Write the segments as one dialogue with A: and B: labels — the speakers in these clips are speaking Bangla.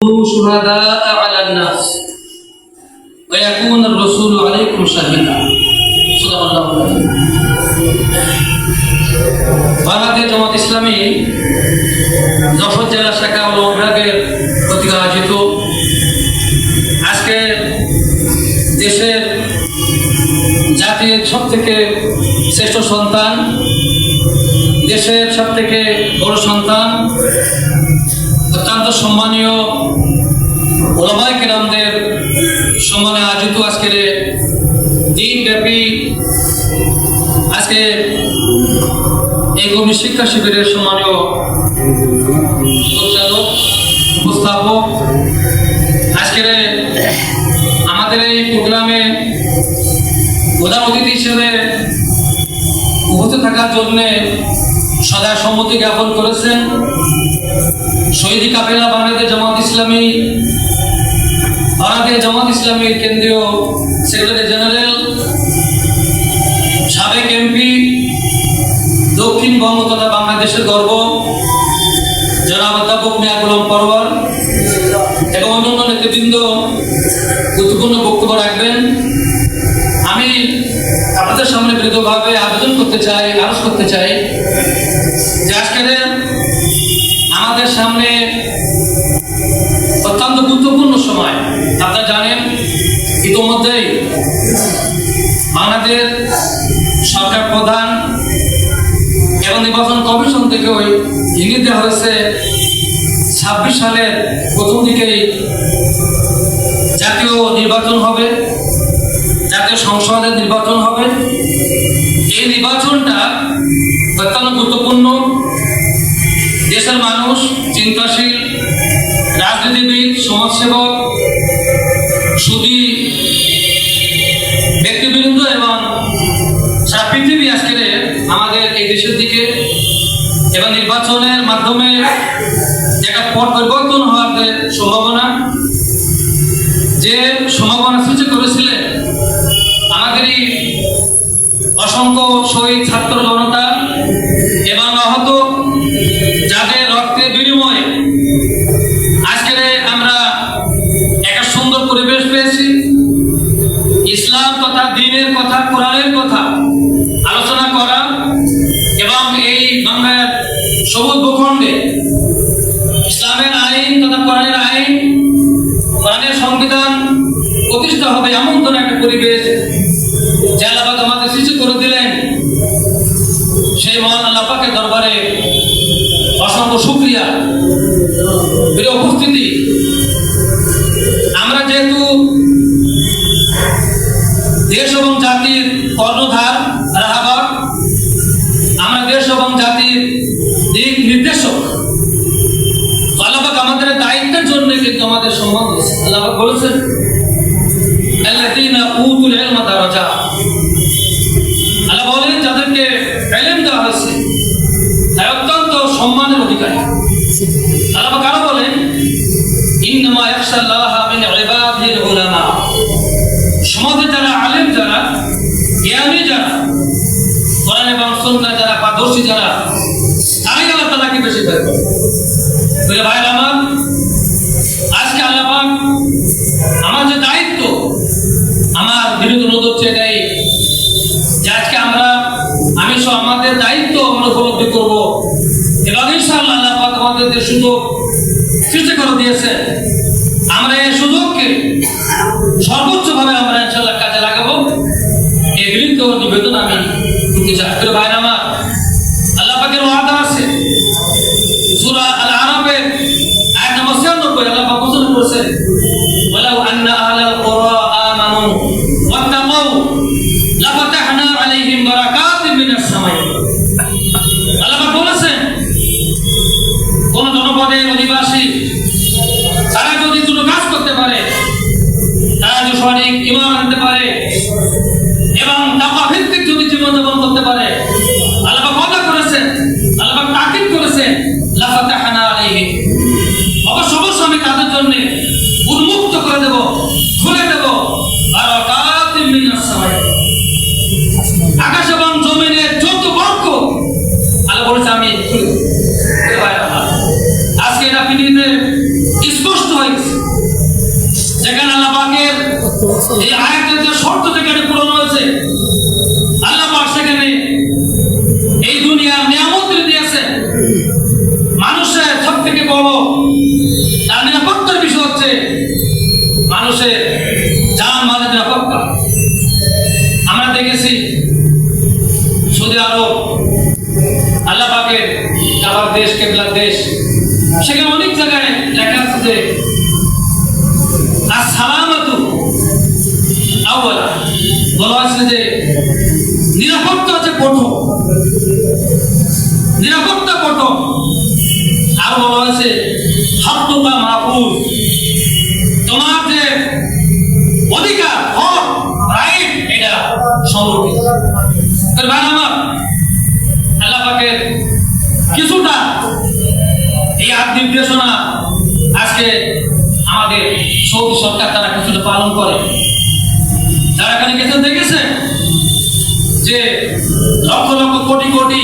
A: كونوا شهداء على الناس ويكون الرسول عليكم شهيدا صدق الله العظيم বাংলাদেশ জামাত ইসলামী যশোর জেলা শাখা ও বিভাগের কর্তৃক আয়োজিত আজকে দেশের জাতির সব থেকে শ্রেষ্ঠ সন্তান দেশের সব থেকে বড় সন্তান অত্যন্ত সম্মানীয় ওলামাই কেরামদের সম্মানে আয়োজিত আজকের দিনব্যাপী আজকে এই গভীর শিক্ষা শিবিরের সম্মানীয় পরিচালক উপস্থাপক। আজকের আমাদের এই প্রোগ্রামে প্রধান অতিথি হিসেবে উপস্থিত থাকার জন্যে সদা সম্মতি জ্ঞাপন করেছেন শহীদি কাফেলা বাংলাদেশ জামাত ইসলামী বাংলাদেশ জামাত ইসলামীর কেন্দ্রীয় সেক্রেটারি জেনারেল, সাবেক এমপি দক্ষিণবঙ্গ তথা বাংলাদেশের গর্ব, জনাব অধ্যাপক মিয়া গোলাম পরওয়ার এবং অন্যান্য নেতৃবৃন্দ গুরুত্বপূর্ণ বক্তব্য রাখবেন। আমি আপনাদের সামনে বিরোধভাবে আবেদন করতে চাই আরজ করতে চাই যে আজকের আমাদের সামনে অত্যন্ত গুরুত্বপূর্ণ সময়। আপনারা জানেন, ইতিমধ্যেই বাংলাদেশ সরকার প্রধান এবং নির্বাচন কমিশন থেকে ওই ইঙ্গিত দেওয়া হয়েছে, ছাব্বিশ সালের প্রথম দিকেই জাতীয় নির্বাচন হবে। জাতীয় সংসদের নির্বাচন হবে। এই নির্বাচনটা অত্যন্ত গুরুত্বপূর্ণ। দেশের মানুষ, চিন্তাশীল, রাজনীতিবিদ, সমাজসেবক, সুদী ব্যক্তিবৃন্দ এবং সারা পৃথিবী আজকে আমাদের এই দেশের দিকে এবং নির্বাচনের মাধ্যমে একটা পট পরিবর্তন হওয়ার সম্ভাবনা, যে সম্ভাবনা সৃষ্টি করেছিলেন আমাদের এই অসংখ্য শহীদ ছাত্র জনতা এবং আহত যাদের রক্তের বিনিময়ে আজকের আমরা একটা সুন্দর পরিবেশ পেয়েছি। ইসলাম তথা দিনের কথা, কোরআনের কথা আলোচনা করা এবং এই বাংলার সবুজ ভূখণ্ডে ইসলামের আইন তথা কোরআনের আইন, কোরআনের সংবিধান প্রতিষ্ঠা হবে এমন কোন একটা পরিবেশ শুক্রিয়া প্রিয় উপস্থিতি। আমরা যেহেতু দেশ এবং জাতির কর্ণধার রাহাবার আমরা দেশ এবং জাতির দিক নির্দেশক। তো আল্লাহবাক আমাদের দায়িত্বের জন্য কিন্তু আমাদের সম্মান দিয়েছে আল্লাহবাক বলেছেন, আল্লাযীনা উতুল ইলমা দারাজা সম্মানের অধিকারী। আল্লাহ কারও বলেন, ইন্নামা ইয়াখশাল্লাহ মিন ইবাদিল উলামা। সমাজে যারা আলেম যারা, জ্ঞানী যারা, কোরআন এবং সুন্নাহ যারা, পারদর্শী যারা, তারাই আল্লাহ তাআলাকে বেশি ভয় করে। বলে ভাই আমার, আজকে আল্লাহ আমার যে দায়িত্ব, আমার বিরুদ্ধে অনুরোধ হচ্ছে এটাই যে আজকে আমরা, আমি সব আমাদের দায়িত্ব আমরা উপলব্ধি করব। এবং ইনশাআল্লাহ আল্লাহ সুযোগ সৃষ্টি করে দিয়েছে, আমরা এই সুযোগকে সর্বোচ্চভাবে আমরা ইনশাআল্লাহ কাজে লাগাবো। এই বিরুদ্ধে নিবেদন আমি করতে চাই প্রিয় ভাই আমার ইমান আনতে পারে এবং টাকা ভিত্তিক যদি জীবনযাপন করতে পারে। আল্লাহ কথা করেছেন আল্লাহ তাকিদ করেছেন, লাফাতাহনা আলাইহিম। অবশ্য অবশ্য আমি তাদের জন্য উন্মুক্ত করে দেব। এই আয়াতের শর্ত যেখানে পূরণ হয়েছে, আল্লাহ পাক সেখানে এই দুনিয়ার নিয়ামত দিয়েছে। মানুষের সব থেকে বড় তার নিরাপত্তার বিষয় হচ্ছে মানুষের জান মালের নিরাপত্তা। আমরা দেখেছি সৌদি আরব, আল্লাহ পাকের কাবার দেশ, কেবলার দেশ, সেখানে অনেক জায়গায় লেখা আছে যে বলা হয়েছে যে নিরাপত্তা হচ্ছে প্রথম নিরাপত্তা প্রথম আর বলা হয়েছে হাত্তুকা মাহফুজ, তোমার যে অধিকার, হক, রাইট, এটা সংরক্ষিত আমার, আল্লাহ পাকের কিছুটা এই আট নির্দেশনা আজকে আমাদের সৌদি সরকার তারা কিছুটা পালন করে। যারা এখানে গেছেন দেখেছেন যে লক্ষ লক্ষ কোটি কোটি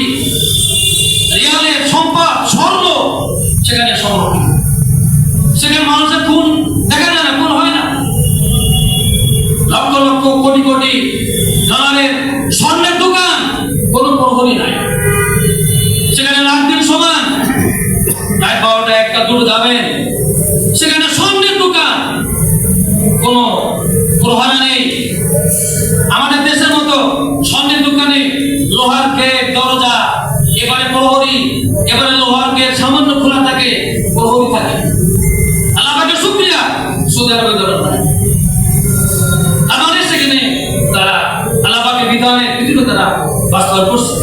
A: রিয়ালের সম্পদ, স্বর্ণ সেখানে সংরক্ষিত। সেখানে মানুষের খুন দেখা যায় না, খুন হয় না। লক্ষ লক্ষ কোটি কোটি ডলারের স্বর্ণের দোকান, কোনো প্রহরী নাই। সেখানে রাত দিন সমান। রাত বারোটা একটা দুটো যাবেন। সেখানে স্বর্ণের দোকান। বাস্তবায়ন করছে।